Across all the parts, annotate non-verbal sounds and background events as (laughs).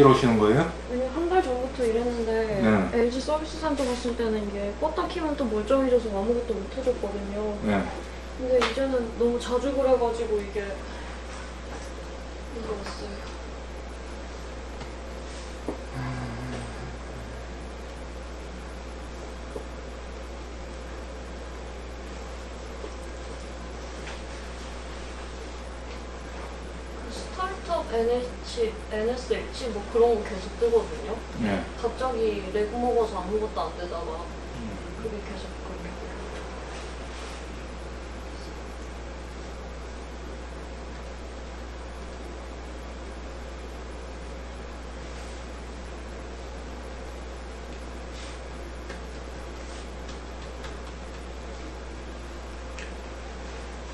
이러시는 거예요? 한 달 전부터 이랬는데 네. LG 서비스 센터 갔을 때는 이게 껐다 키면 또 멀쩡해져서 아무것도 못 해줬거든요. 네. 근데 이제는 너무 자주 그래가지고 이게 이거 왔어요. 그 NH, NSH 뭐 그런 거 계속 뜨거든요. 네. 갑자기 렉 먹어서 아무것도 안 되다가 그게 계속 그렇게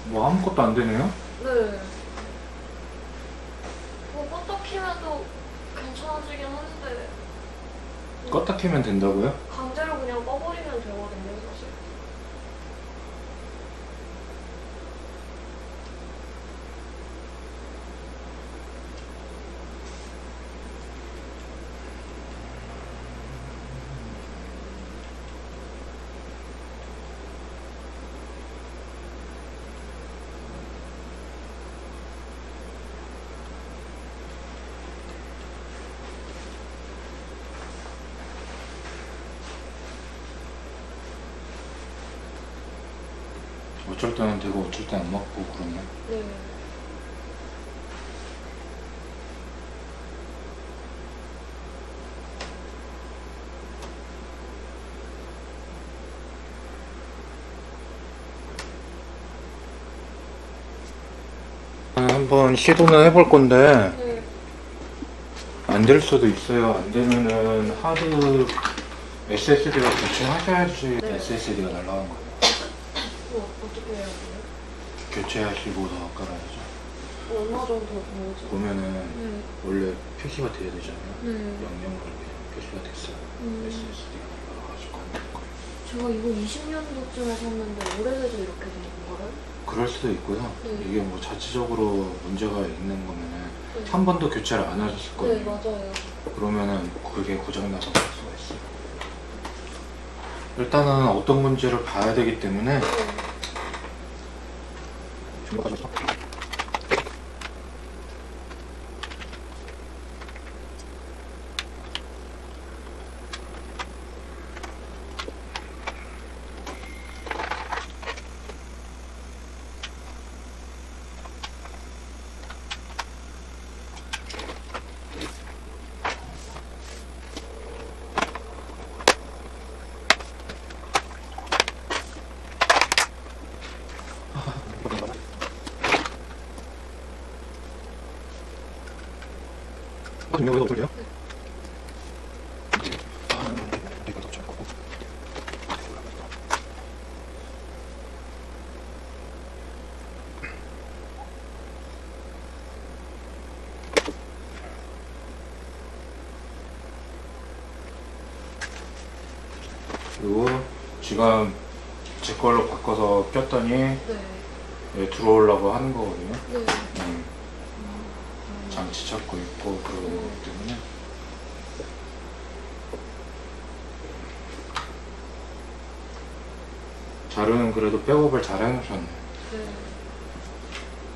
뭐 아무것도 안 되네요? 네. 뭐 껐다 키면도 괜찮아지긴 하는데 껐다 키면 된다고요? 강제로 그냥 꺼버리면 되거든요, 사실. 어쩔 때는 되고 어쩔 때안 맞고 그러네. 네. 한번 시도는 해볼 건데 네. 안 될 수도 있어요. 안 되면은 하드 SSD가 교체하셔야지 네. SSD가 날라간 거예요. 뭐 어떻게 해야 돼요? 교체하시고 더 깔아야죠. 얼마 정도 보지? 보면은 네. 원래 표시가 돼야 되잖아요. 네. 영영으로 그냥 표시가 됐어요. 음. SSD가 날라가지고 안될 거예요. 제가 이거 20년도쯤에 샀는데 오래돼서 이렇게 된 건가요? 그럴 수도 있고요. 네. 이게 뭐 자체적으로 문제가 있는 거면은 네. 한 번도 교체를 안 하셨을 거예요. 네, 맞아요. 그러면은 그게 고장나서 그럴 수가 있어요. 일단은 어떤 문제를 봐야 되기 때문에 네. 중간에 여기서 어떻게요? 그리고 지금 제 걸로 바꿔서 꼈더니 네. 예, 들어오려고 하는 거거든요. 네. 음, 장치 찾고 있고 그런 거기 때문에 자료는 그래도 백업을 잘 해놓으셨네. 네.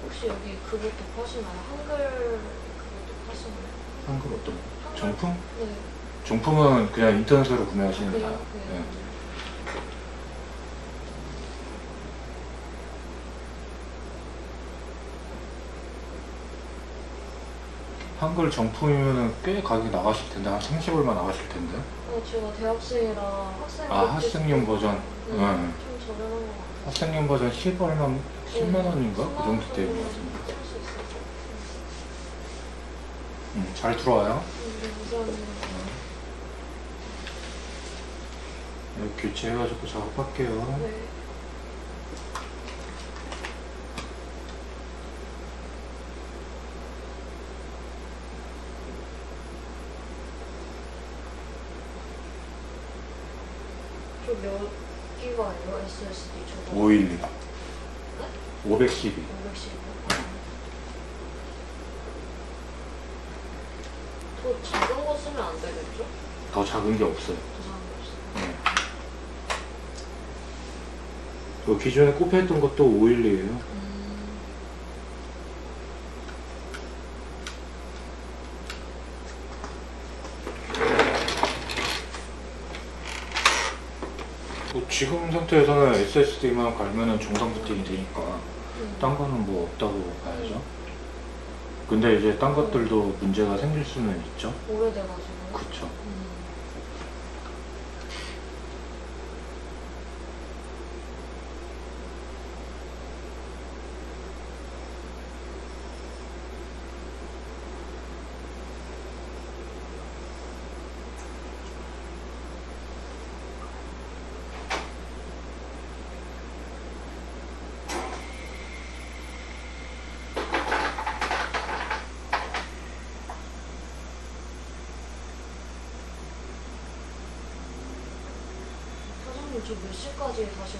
혹시 여기 그것도 파시나요? 한글 그것도 파시나요? 한글 어떤 거? 정품? 네. 정품은 그냥 인터넷으로 구매하시는? 거예요. 네. 네. 한글 정품이면은 꽤 가격이 나가실 텐데 한 30얼마 나가실 텐데. 어, 제가 대학생이라 학생 아 학생용 버전. 네. 네. 좀 저렴한 것 같아요. 학생용 버전 10얼마, 10만 원인가? 그 정도 되고. 살수 있어요. 음, 잘 들어와요. 네, 감사합니다. 여기 교체해가지고 작업할게요. 네. 저몇 기가예요? SSD 저거? 512. 512. 510. 더 작은 거 쓰면 안 되겠죠? 더 작은 게 없어요. 네. 저 기존에 꼽혀있던 것도 512예요. 뭐 지금 상태에서는 SSD만 갈면은 정상 부팅이 되니까 음. 딴 거는 뭐 없다고 봐야죠. 근데 이제 딴 것들도 문제가 생길 수는 있죠. 오래돼가지고. 그쵸. 음.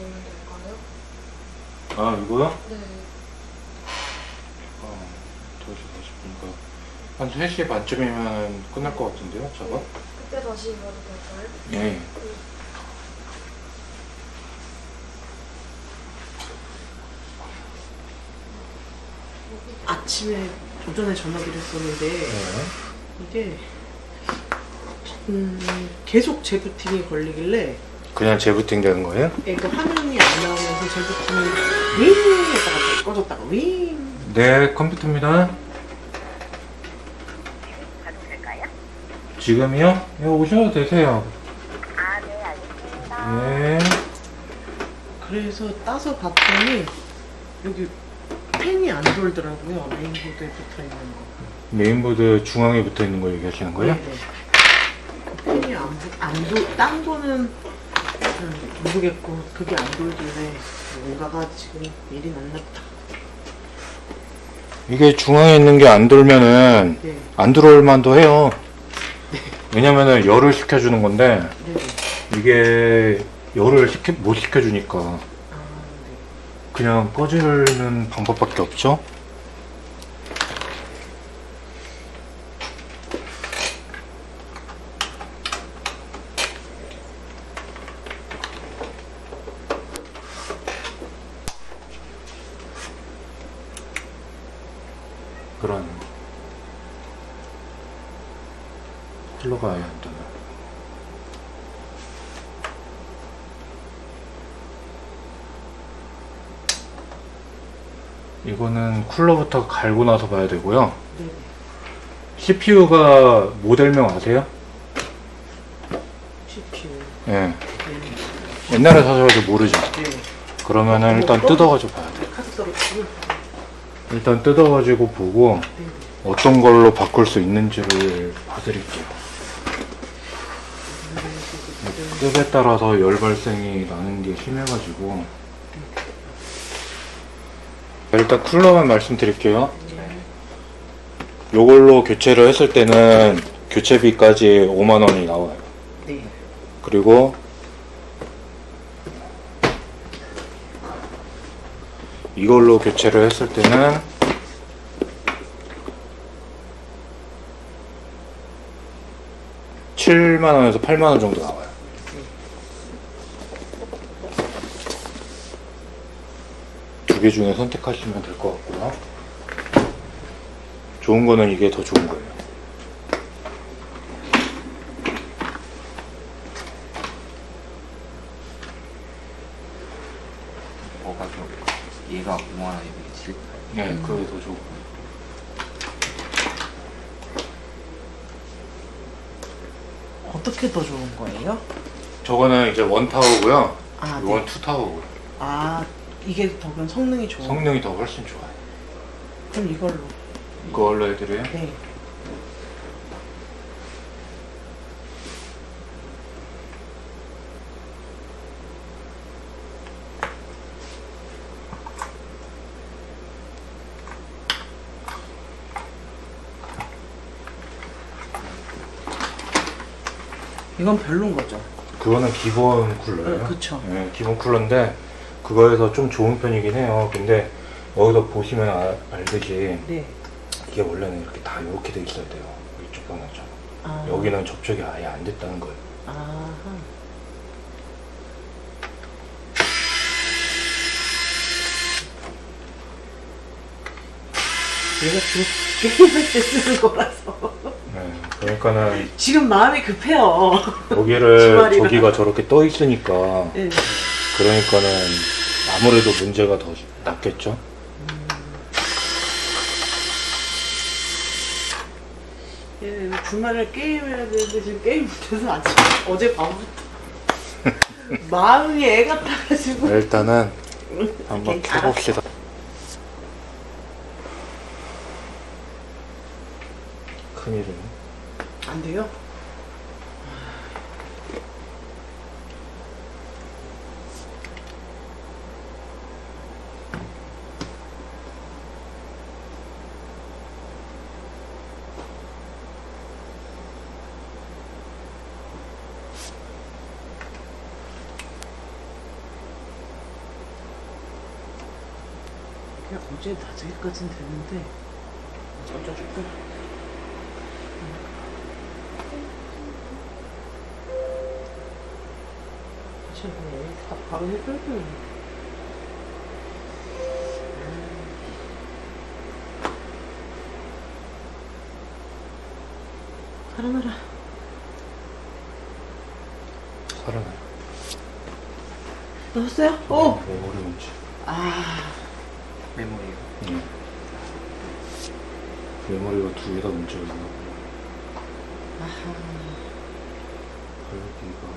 오면 될까요? 아, 이거요? 네. 어, 2시 40분인가. 한 3시 반쯤이면 끝날 것 같은데요, 작업? 그때 다시 와도 될까요? 네. 아침에 오전에 전화기를 했었는데 네. 이게 음, 계속 재부팅이 걸리길래 그냥 재부팅 되는 거예요? 이거 화면이 안 나오면서 재부팅이 윙 했다가 꺼졌다가 윙 네, 컴퓨터입니다. 지금이요? 예, 오셔도 되세요. 아, 네, 알겠습니다. 네. 그래서 따서 봤더니 여기 펜이 안 돌더라고요 메인보드에 붙어 있는 거 메인보드 중앙에 붙어 있는 거 얘기하시는 거예요? 네네. 펜이 안, 부- 안 돌, 딴 거는 음, 모르겠고 그게 안 돌길래 뭔가가 지금 일이 났나 보다 이게 중앙에 있는 게 안 돌면은 네, 안 들어올 만도 해요. 왜냐면은 열을 식혀주는 건데 네네 이게 열을 식혀, 못 식혀주니까 아, 네. 그냥 꺼지는 방법밖에 없죠. 그런 쿨러가 아예 안 되나. 이거는 쿨러부터 갈고 나서 봐야 되고요. 네네. CPU가 모델명 아세요? CPU. 예. 네. 옛날에 사셔가지고 모르죠. 네. 그러면은 일단 뜯어가지고 봐야 돼요. 카드 떨어지고. 일단 뜯어가지고 보고 네. 어떤 걸로 바꿀 수 있는지를 봐드릴게요. 뜻에 따라서 열 발생이 나는 게 심해가지고 일단 쿨러만 말씀드릴게요. 요걸로 교체를 했을 때는 교체비까지 5만 원이 나와요. 네. 그리고 이걸로 교체를 했을 때는 칠만 원에서 8만 원 정도 나와요. 두 개 중에 선택하시면 될 것 같고요. 좋은 거는 이게 더 좋은 거예요. 뭐가 좀 얘가 5만 원이겠지? 네, 그게 더 좋고. 어떻게 더 좋은 거예요? 저거는 이제 원 타워고요. 아, 이건 네. 투 타워고요. 아, 이게 더 그럼 성능이 좋아요. 성능이 더 훨씬 좋아. 그럼 이걸로. 그걸로 해드려요? 네. 이건 별론 거죠. 그거는 기본 쿨러예요. 네, 그쵸. 네, 기본 쿨러인데 그거에서 좀 좋은 편이긴 해요. 근데 여기서 보시면 아- 알듯이 네. 이게 원래는 이렇게 다 이렇게 돼 있어야 돼요. 이쪽 방향처럼. 아. 여기는 접촉이 아예 안 됐다는 거예요. 아하. 내가 지금 게임할 때 쓰는 거라서 네, 그러니까는 지금 마음이 급해요. 여기를 (laughs) 주말이라. 저기가 저렇게 떠 있으니까 네. 그러니까는 아무래도 문제가 더 낫겠죠. 예, 주말에 게임해야 되는데 지금 게임 못해서 아침 어제 밤부터 (laughs) 마음이 애 같아가지고 네, 일단은 (laughs) 한번 켜봅시다. 큰일이네. 안 돼요? 어제 낮에까진 됐는데 어쩌 지금 다 바로 해결돼. 살아나라. 살아나요. 넣었어요? 오! 메모리 문제. 아, 메모리가. 네. 메모리가 두 개 다 문제가 있나. 아하. 거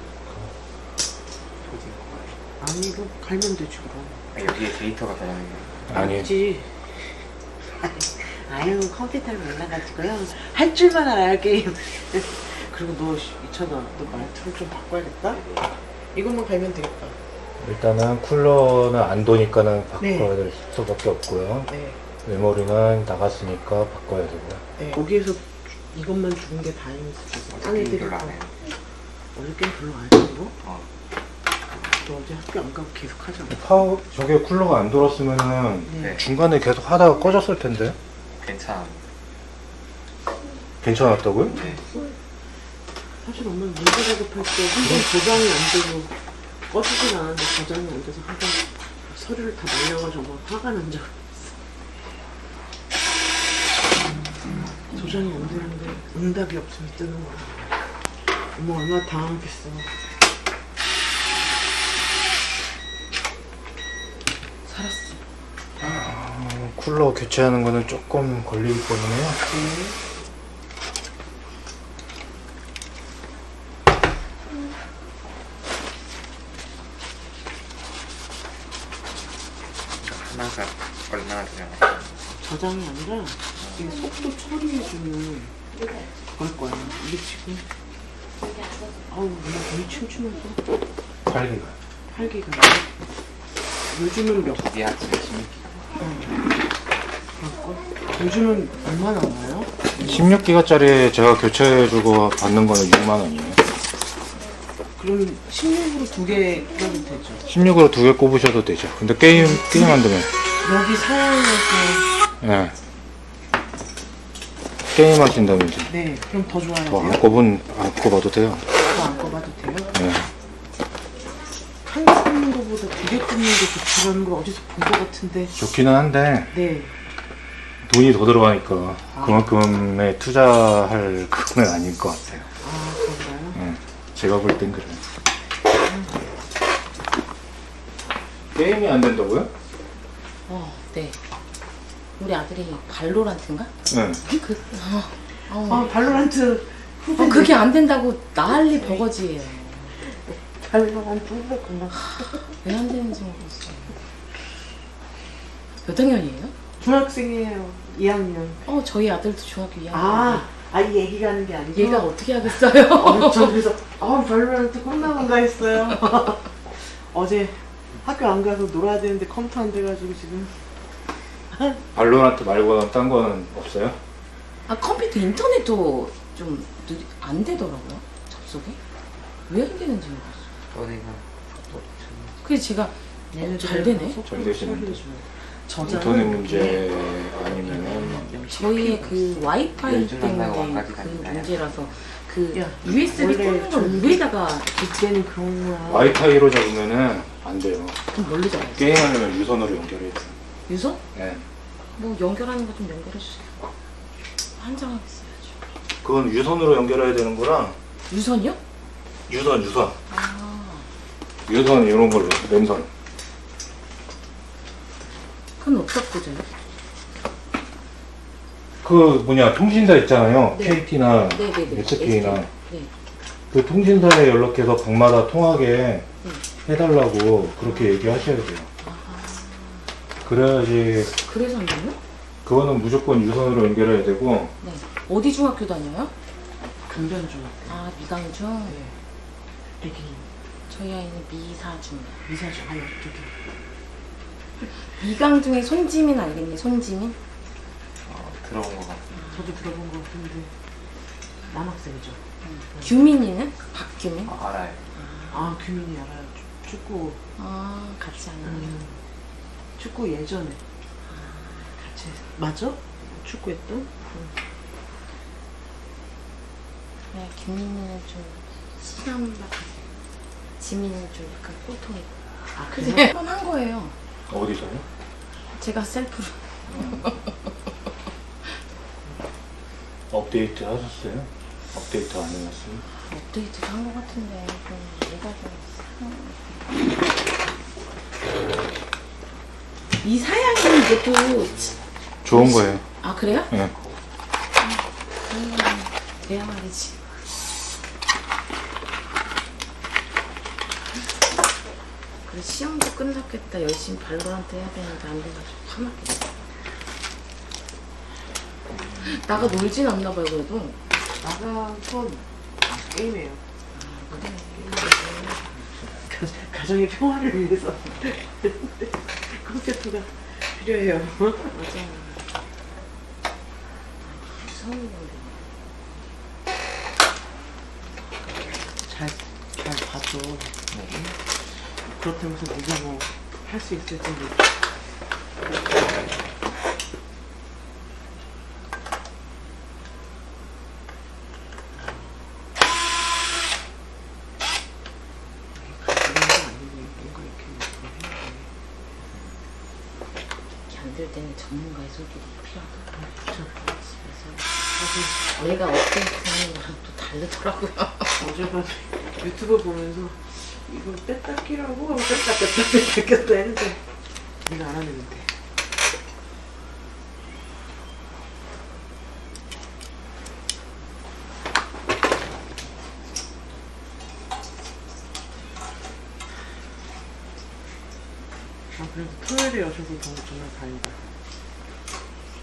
아니, 이거 갈면 되지, 그럼. 같아요. 여기에 데이터가 들어가는 게 아니. (laughs) 아유, 컴퓨터를 몰라가지고요. 할 줄만 알아요, 게임. (laughs) 그리고 너, 이찬아, 너 말투를 좀 바꿔야겠다? 이것만 갈면 되겠다. 일단은 쿨러는 안 도니까는 바꿔야 네. 될 수밖에 없고요. 네. 메모리는 나갔으니까 바꿔야 되고요. 네. 거기에서 이것만 주는 게 다행이지. 딴 애들이 별로 안또 해요. 어제 게임 별로 안 했고. 어. 너 어제 학교 안 가고 계속 하잖아. 파워 저게 쿨러가 안 돌았으면은 네. 중간에 계속 하다가 꺼졌을 텐데 괜찮아. 괜찮았다고요? 네. 사실 엄마는 문제 작업할 때 한 번 저장이 안 되고 꺼지진 않았는데 저장이 안 돼서 하다 서류를 다 날려가지고 막 화가 난 적 안 되는데 응답이 없으면 뜨는 거야. 엄마 얼마나 당황했겠어. 살았어. 어, 쿨러 교체하는 거는 조금 걸리기 때문에요. 하나가 얼마나 되려나? 저장이 아니라 이게 속도 처리해주는 그걸 거야. 이게 지금 아우 엄마 눈이 침침해서 8기가. 팔기가 요즘은 몇 16기가. 그럴걸? 요즘은 얼마 나와요? 16기가짜리 제가 교체해주고 받는 거는 6만 원이에요. 그럼 16으로 두 개 껴도 되죠. 16으로 두 개 꼽으셔도 되죠. 근데 게임 게임 한다면 여기 사양에서 예. 게임 하신다면 이제 네 그럼 더 좋아야 뭐. 안 꼽은 안 꼽아도 돼요. 더안 꼽아도 돼요? 예. 한개 꼽는 거보다 두개 꼽는 게 좋다는 걸 어디서 본 것 같은데 좋기는 한데 네 돈이 더 들어가니까 그만큼의 투자할 그건 아닐 것 같아요. 아 그런가요? 예. 제가 볼 땐 그래요. 게임이 안 된다고요? 어, 네. 우리 아들이 발로란트인가? 네. 그, 어, 어. 아 발로란트 어, 그게 안 된다고 난리 버거지예요. 발로란트 후배구나. 왜 안 되는지 모르겠어요. 몇 학년이에요? 중학생이에요. 2학년. 어, 저희 아들도 중학교 2학년. 아, 아, 이 얘기가 하는 게 아니고. 얘가 어떻게 하겠어요? 어, 저 그래서, 아, 발로란트 끝나본가 했어요. (laughs) 어제 학교 안 가서 놀아야 되는데 컴퓨터 안 돼가지고 지금. 발로란트 말고는 딴 거는 없어요? 아, 컴퓨터 인터넷도 좀 안 되더라고요. 접속이. 왜 안 되는지 모르겠어. 너네가 또 그래서 제가 어, 잘 되네. 잘 되시는데. 저장 인터넷 문제 아니면은 저희의 그 와이파이 때문에 와가지고 그 다니나요? 문제라서 그 야, USB 꽂는 걸 위에다가 그때는 그런 거야. 와이파이로 잡으면은 안 돼요. 좀 멀리 잡아요. 게임하려면 유선으로 연결해야 돼요. 유선? 네. 뭐 연결하는 거 좀 연결해 주세요. 한 장 하겠어야죠. 그건 유선으로 연결해야 되는 거랑 유선이요? 유선 유선 아, 유선 이런 걸로 랜선 그건 어디다 꽂아요? 그 뭐냐 통신사 있잖아요 네. KT나 네네네. SK나 네. 그 통신사에 연락해서 방마다 통하게 해달라고 그렇게 얘기하셔야 돼요 그래야지 그래서 안 되나? 그거는 무조건 유선으로 연결해야 되고 네. 어디 중학교 다녀요? 강변중. 아, 미강중. 네. 애기 저희 아이는 미사중. 미사중 아니 저기 미강중에 손지민 알겠니? 손지민? 어, 들어본 것 같아요. 저도 들어본 거 같은데 남학생이죠. 규민이는? 박규민? 아, 알아요. 아 규민이 알아요. 축- 축구 아, 같이 하는. 음, 축구 예전에 같이 했- 맞아? 축구했던? 네, 규민이는 좀 시남박하고 지민은 좀 약간 꼴통이고. 아 그래서 그래? 뻔한 거예요. 어디서요? 제가 셀프로. (laughs) 업데이트 하셨어요? 업데이트 안 해놨어요? 업데이트도 한것 같은데 좀 얘가 좀 이 사양이 이것도 좋은 거예요. 아 그래요? 네. 음, 그래야 말이지. 그래 시험도 끝났겠다. 열심히 발로란트 해야 되는데 안 돼가지고 화났겠다 나가 놀진 않나 봐요 그래도. 나가서 아, 게임해요. 그래. 가- 가정의 평화를 위해서 컴퓨터가 필요해요. 맞아 무서운 건데 잘, 잘 봐줘. 그렇다면서 네가 뭐 할 수 있을지 모르 이런 거 아니고 뭔가 이렇게 해야 이렇게 안 될 때는 손길이 필요하다. 그래서 내가 업데이트하는 거랑 또 다르더라고요 어젯밤에 유튜브 보면서 이거 뺐다 끼라고 하고 뺐다 뺐다 뺐다 꼈다 했는데 네가 알아냈는데 아 그래도 토요일에 너무 정말 다행이다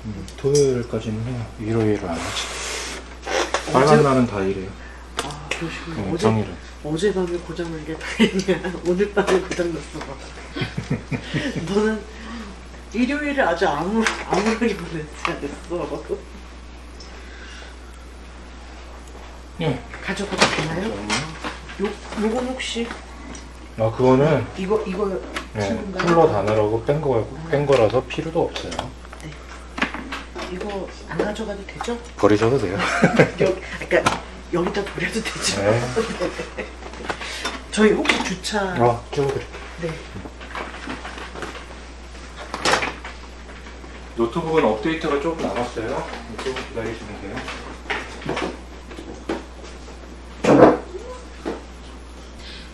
음, 토요일까지는 해요. 일요일을 안 하지. 빨간 날은 다 일해요. 아 그러시구나 응, 어제, 평일은. 어젯밤에 고장난 게 다행이야. (laughs) 오늘 밤에 고장났어. (laughs) 너는 일요일에 아주 아무, 아무렇게 보내지 않았어? 예. 가져가도 되나요? 요, 요건 혹시? 아 그거는 이거 이거 예, 친구인가요? 쿨러 다느라고 뺀, 거, 뺀 거라서 필요도 없어요 이거 안 가져가도 되죠? 버리셔도 돼요 (laughs) 여, 그러니까 여기다 버려도 되죠? 네. (laughs) 저희 혹시 주차 아 찍어드릴게요 네. 노트북은 업데이트가 조금 남았어요 조금 기다리시면 돼요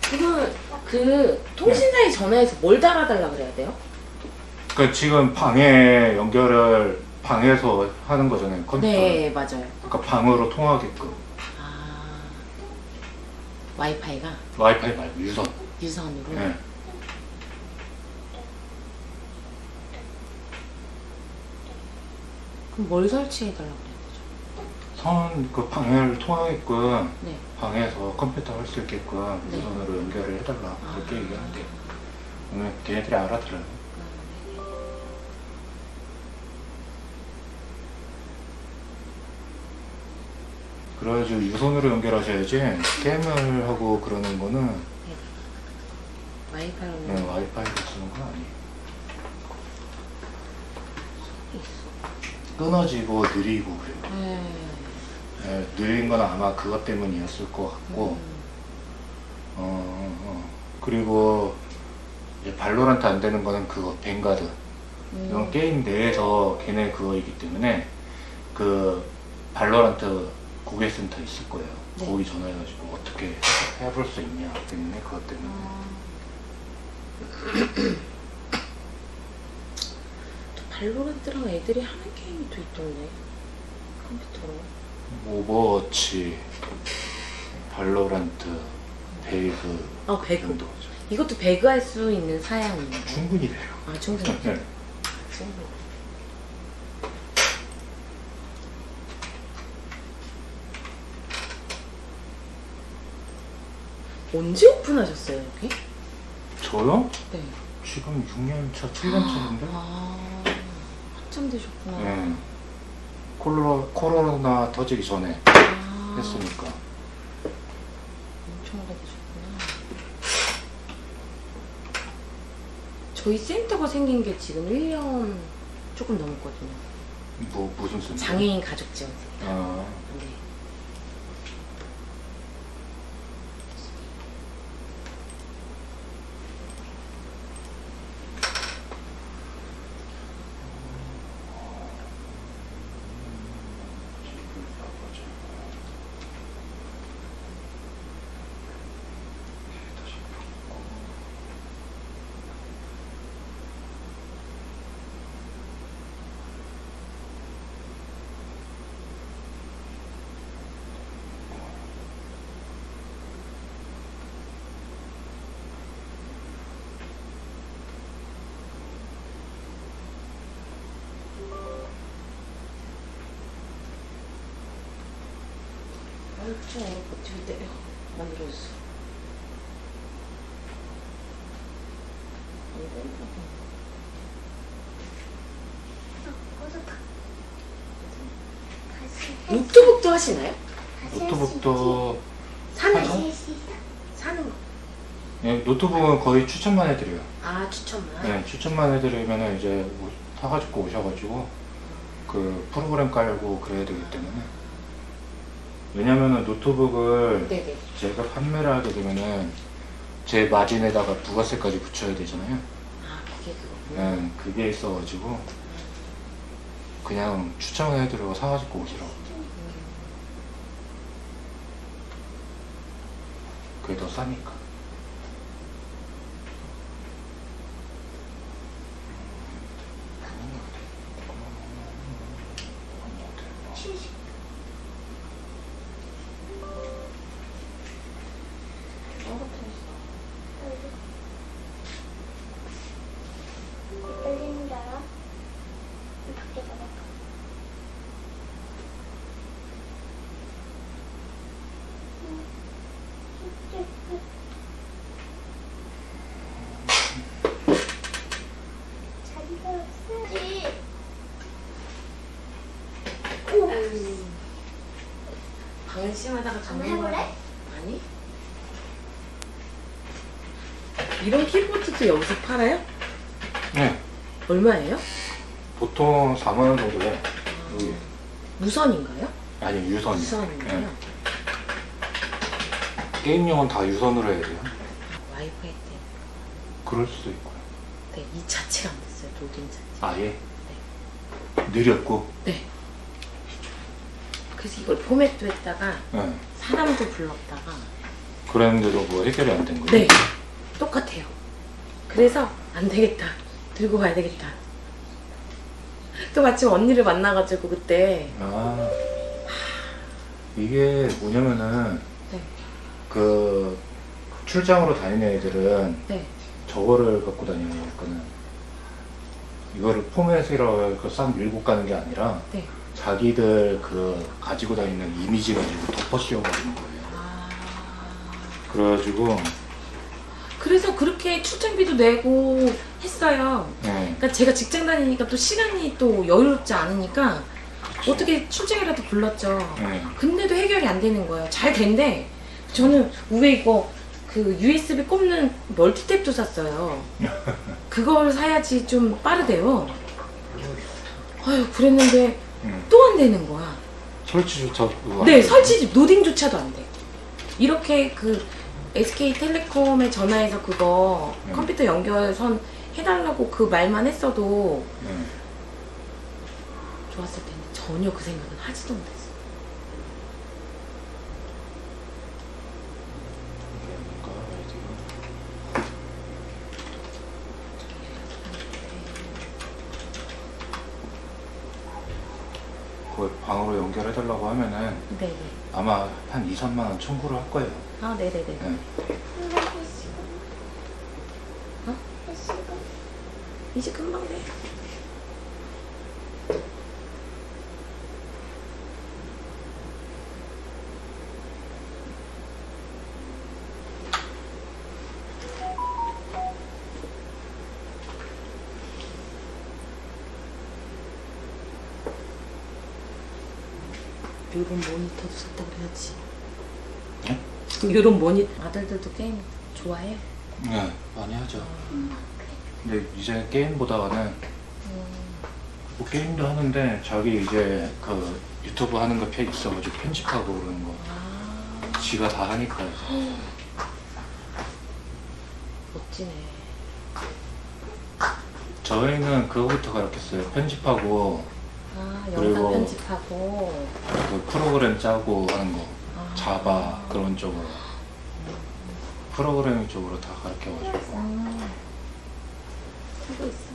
그거 그 통신사에 전화해서 뭘 달아달라 그래야 돼요? 그러니까 지금 방에 연결을 방에서 하는 거잖아요 컴퓨터 네 맞아요. 그러니까 방으로 통하게끔. 아 와이파이가? 와이파이 말고 유선. 유선으로? 네. 그럼 뭘 설치해달라 그래야 되죠? 선그 방을 통하게끔 네. 방에서 컴퓨터 할 수 있게끔 네. 유선으로 연결을 해달라 그렇게 얘기하면 돼요. 그러면 걔네들이 알아들어요 그래가지고 유선으로 연결하셔야지 게임을 하고 그러는 거는 와이파이로 네, 와이파이로 쓰는 건 아니에요. 끊어지고 느리고 그래요. 네. 네, 느린 건 아마 그것 때문이었을 것 같고, 음. 어, 어. 그리고 이제 발로란트 안 되는 거는 그거 뱅가드. 음. 이건 게임 내에서 걔네 그거이기 때문에 그 발로란트 고객센터 있을 거예요. 네. 거기 전화해가지고 어떻게 해- 해볼 수 있냐 때문에 그것 때문에. 또 발로란트랑 애들이 하는 게임이 또 있던데 컴퓨터로 오버워치, 발로란트, 베이브 어 배그 정도죠. 이것도 배그 할 수 있는 사양인가요? 충분히 돼요. 아 충분히 네. 충분히 언제 오픈하셨어요 여기? 저요? 네 지금 6년 차, 7년 차인데? 아 한참 되셨구나 네. 코로나, 코로나 터지기 전에 아, 했으니까. 엄청 오래 되셨구나 저희 센터가 생긴 게 지금 1년 조금 넘었거든요 뭐, 무슨 센터? 장애인 가족 지원 센터 아, 네. 버티고 때려 만들어줬어. 노트북도 하시나요? 노트북도, 사는 거? 사는 거. 예, 노트북은 거의 추천만 해드려요. 아 추천만. 네, 추천만 해드리면 이제 오- 사가지고 오셔가지고 그 프로그램 깔고 그래야 되기 때문에 왜냐면은 노트북을 네네. 제가 판매를 하게 되면은 제 마진에다가 부가세까지 붙여야 되잖아요. 아 그게 그거구나. 네, 그게 있어가지고 그냥 추천해드리고 사가지고 오시라고. 그게 더 싸니까. 떨리는 줄 알아? 밖에 나가. 자리가 없어지. 한번 잡는 거야. 해볼래? 아니. 이런 키보드도 여기서 팔아요? 네, 얼마예요? 보통 4만 원 정도 해. 여기. 무선인가요? 아니 유선이. 무선인가요? 네. 게임용은 다 유선으로 해야 돼요. 와이파이 때문에. 그럴 수도 있고요. 네, 이 자체가 안 됐어요. 로딩 자체. 아예 느렸고. 네. 그래서 이걸 포맷도 했다가 네. 사람도 불렀다가 그랬는데도 뭐 해결이 안 된 거예요. 네 똑같아요. 그래서 안 되겠다. 들고 가야 되겠다. 또 마침 언니를 만나가지고 그때 아 이게 뭐냐면은 네. 그 출장으로 다니는 애들은 네. 저거를 갖고 다니는 거니까는 이거를 포맷이라고 해서 싹 밀고 가는 게 아니라 네. 자기들 그 가지고 다니는 이미지 가지고 덮어 씌워버리는 거예요. 아... 그래가지고 그래서 그렇게 출장비도 내고 했어요. 네, 그러니까 제가 직장 다니니까 또 시간이 또 여유롭지 않으니까 어떻게 출첵이라도 불렀죠. 네. 근데도 해결이 안 되는 거예요. 잘 된대. 저는 왜 이거 그 USB 꼽는 멀티탭도 샀어요. (laughs) 그걸 사야지 좀 빠르대요. 아유 그랬는데 음. 또 안 되는 거야. 설치조차 그거 네, 돼요. 설치 노딩조차도 안 돼. 이렇게 그 SK텔레콤에 전화해서 그거 네. 컴퓨터 연결선 해달라고 그 말만 했어도 네. 좋았을 텐데 전혀 그 생각은 하지도 못했어. 이게 뭔가 아이디가 연결해달라고 하면은 네네. 아마 한 2, 3만 원 청구를 할 거예요. 아, 네네네. 네. 근데 몇 시간? 어? 금방 돼. 요런 모니터도 샀다 그래야지. 네? 요런 모니 아들들도 게임 좋아해? 네, 많이 하죠. 근데 이제 게임보다는 뭐 게임도 하는데 자기 이제 그 유튜브 하는 거 편 있어가지고 편집하고 그러는 거 아, 지가 다 하니까 (gasps) 멋지네. 저희는 그거부터 가르쳤어요. 편집하고 그리고- 편집하고. 그 프로그램 짜고 하는 거 아. 자바 그런 쪽으로 프로그램 쪽으로 다 가르쳐가지고 아, 쓰고 있어.